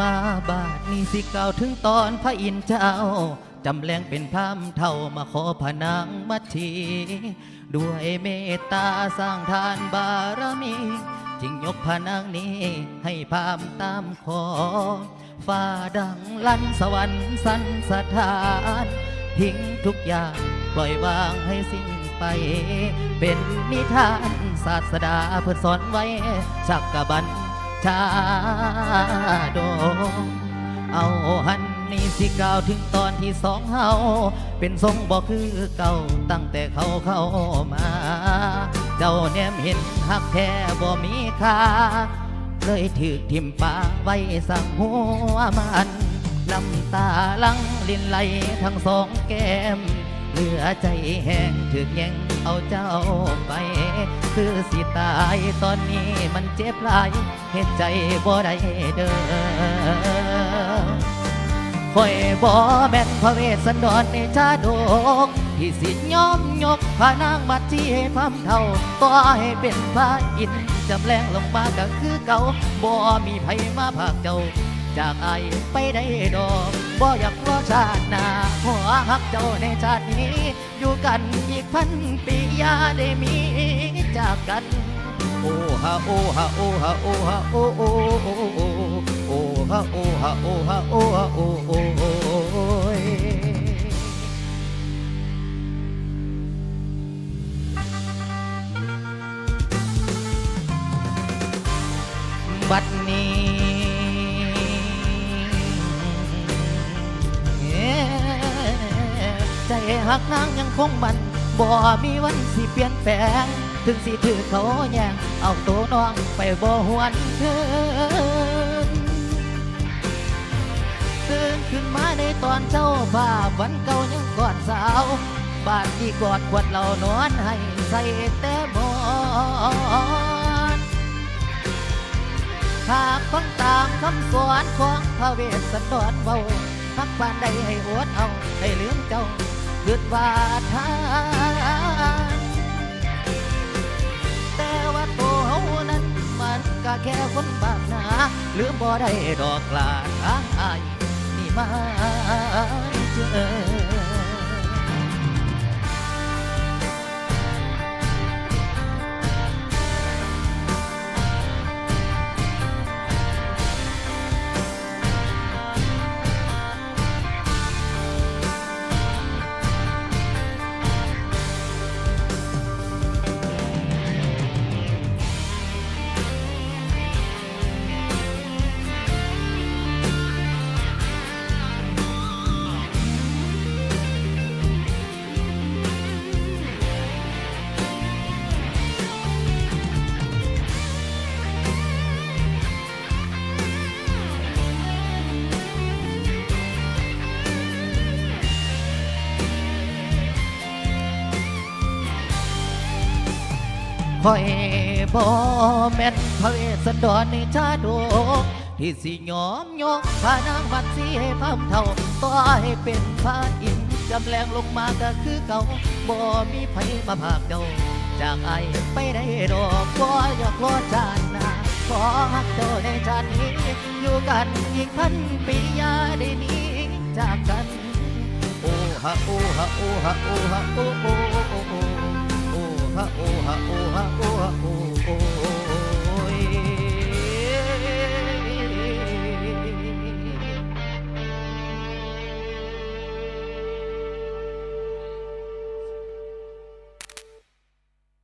มาบาดนี้สิเก่าวถึงตอนพระอินทร์เจ้า จำแรงเป็นพรามเท่ามาขอพนางมัทีด้วยเมตตาสร้างทานบารมีจึงยกพนางนี้ให้พรามตามขอฟ้าดังลั่นสวรรค์สันสถาน ทิ้งทุกอย่างปล่อยวางให้สิ้นไป เป็นนิทานศาสดาเพื่อสอนไว้สักกบัน ชาดงเอาหันนี่สิกล่าวถึงตอนที่สองเฮาเป็นทรงบอกคือเก่าตั้งแต่เขาเข้ามา เจ้าแนมเห็นหักแท้บ่มีค่าเลยถือทิมป่าไว้สังหัวมันลำตาลังลินไหลทั้งสองแก้ม เหลือใจแห้งถึกแย่ง เอาเจ้าไป คือสิตายตอนนี้มันเจ็บหลายเหตุใจบ่ได้เด้อคอยบ่แม่นพระเวสสันดรในชาดกที่สิยอมยกพระนางบัดที่ให้พำเท่าต่อให้เป็นพระอินจำแรงลงมาก็คือเก่าบ่มีไผมาภาคเจ้า จากไอไปได้ดอกบ่อยากรอชาติน้า ขอหักเจ้าในชาตินี้ อยู่กันอีกพันปีอย่าได้มีจากกัน โอ้ฮะโอ้ฮะโอ้ฮะโอ้ฮะโอ้โอ้โอ้ฮะโอ้ฮะโอ้ฮะโอ้ฮะโอ้โอ้โอ้ หักนางยังคงมันบ่มีวันสิเปลี่ยนแปลง ถึงสิถือเขาแย่งเอาตัวน้องไปบ่หวนคืนตื่นขึ้นมาในตอนเช้าภาพวันเก่ายังกอดสาวบ้านที่กอดขวดเรานอนให้ใส่แต่หมอนหากฟังตามคำสอนของพระเวสสันดรเบาทักบ้านใดให้อดเอา ให้ลืมเจ้า เกิดว่าทานแต่ว่าตัวเฮานั้นมันก็แค่คนบาดหนาลืมบ่ได้ดอกลาทางอายนี่มาเจอ คอยบ่แม่นพระเวสสันดรในชาดกที่สิยอมยกพระนางบัดสีให้พำเท่าต่อให้เป็นพระอินทร์จำแรงลงมาก็คือเก่าบ่มีไผมาภาคเจ้าจากไอไปได้ดอกบ่อยากรอชาติหน้าขอหักเจ้าในชาตินี้ อยู่กันอีกพันปียาได้นี้จากกัน โอ้ฮะโอ้ฮะโอ้ฮะโอ้ฮะโอ้โอ้